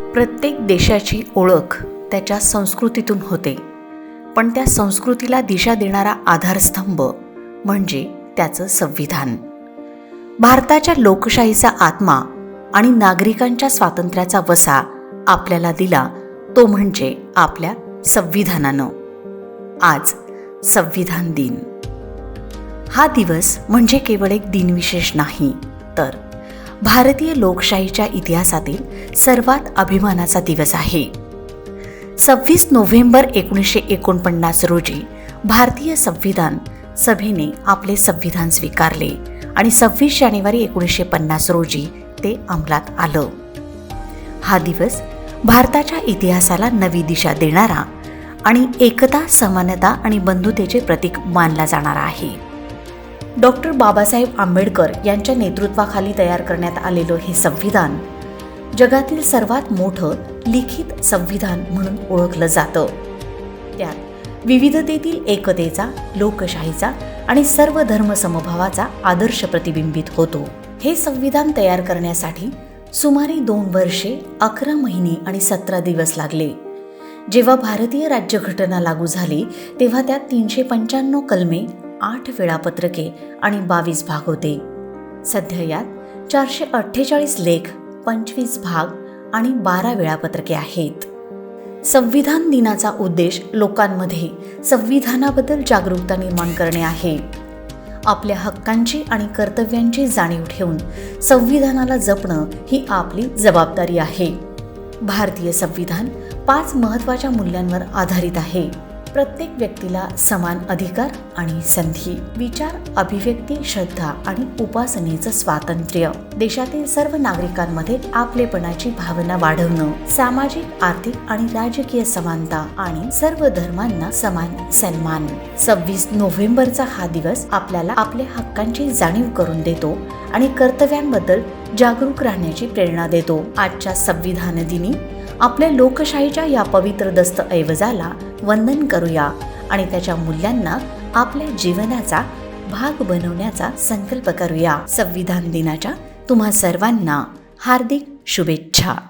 प्रत्येक देशाची ओळख त्याच्या संस्कृतीतून होते. पण त्या संस्कृतीला दिशा देणारा आधारस्तंभ म्हणजे त्याचं संविधान. भारताच्या लोकशाहीचा आत्मा आणि नागरिकांच्या स्वातंत्र्याचा वसा आपल्याला दिला तो म्हणजे आपल्या संविधानानं. आज संविधान दिन. हा दिवस म्हणजे केवळ एक दिनविशेष नाही तर भारतीय लोकशाहीच्या इतिहासातील सर्वात अभिमानाचा दिवस आहे. सव्वीस नोव्हेंबर एकोणीसशे एकोणपन्नास रोजी भारतीय संविधान सभेने आपले संविधान स्वीकारले आणि सव्वीस जानेवारी एकोणीसशे पन्नास रोजी ते अंमलात आलं. हा दिवस भारताच्या इतिहासाला नवी दिशा देणारा आणि एकता समानता आणि बंधुतेचे प्रतीक मानला जाणारा आहे. डॉक्टर बाबासाहेब आंबेडकर यांच्या नेतृत्वाखाली तयार करण्यात आलेलं हे संविधान जगातील सर्वात मोठं लिखित संविधान म्हणून ओळखलं जातं. त्यात विविधतेतील एकतेचा लोकशाहीचा आणि सर्व धर्मसमभावाचा आदर्श प्रतिबिंबित होतो. हे संविधान तयार करण्यासाठी सुमारे दोन वर्षे अकरा महिने आणि सतरा दिवस लागले. जेव्हा भारतीय राज्यघटना लागू झाली तेव्हा त्यात तीनशे पंच्याण्णव कलमे आठ वेळापत्रके आणि बावीस भाग होते. सध्या यात चारशे अठ्ठेचाळीस लेख पंचवीस भाग आणि बारा वेळापत्रके आहेत. संविधान दिनाचा उद्देश लोकांमध्ये संविधानाबद्दल जागरूकता निर्माण करणे आहे. आपल्या हक्कांची आणि कर्तव्यांची जाणीव ठेवून संविधानाला जपणं ही आपली जबाबदारी आहे. भारतीय संविधान पाच महत्त्वाच्या मूल्यांवर आधारित आहे. प्रत्येक व्यक्तीला समान अधिकार आणि संधी विचार अभिव्यक्ती श्रद्धा आणि उपासनेचं स्वातंत्र्य. देशातील सर्व नागरिकांमध्ये आपलेपणाची भावना वाढवणं सामाजिक आर्थिक आणि राजकीय समानता आणि सर्व धर्मांना समान सन्मान. सव्वीस नोव्हेंबरचा हा दिवस आपल्याला आपल्या हक्कांची जाणीव करून देतो आणि कर्तव्यांबद्दल जागरूक राहण्याची प्रेरणा देतो. आजच्या संविधान दिनी आपल्या लोकशाहीच्या या पवित्र दस्तऐवजाला वंदन करूया आणि त्याच्या मूल्यांना आपल्या जीवनाचा भाग बनवण्याचा संकल्प करूया. संविधान दिनाच्या तुम्हा सर्वांना हार्दिक शुभेच्छा.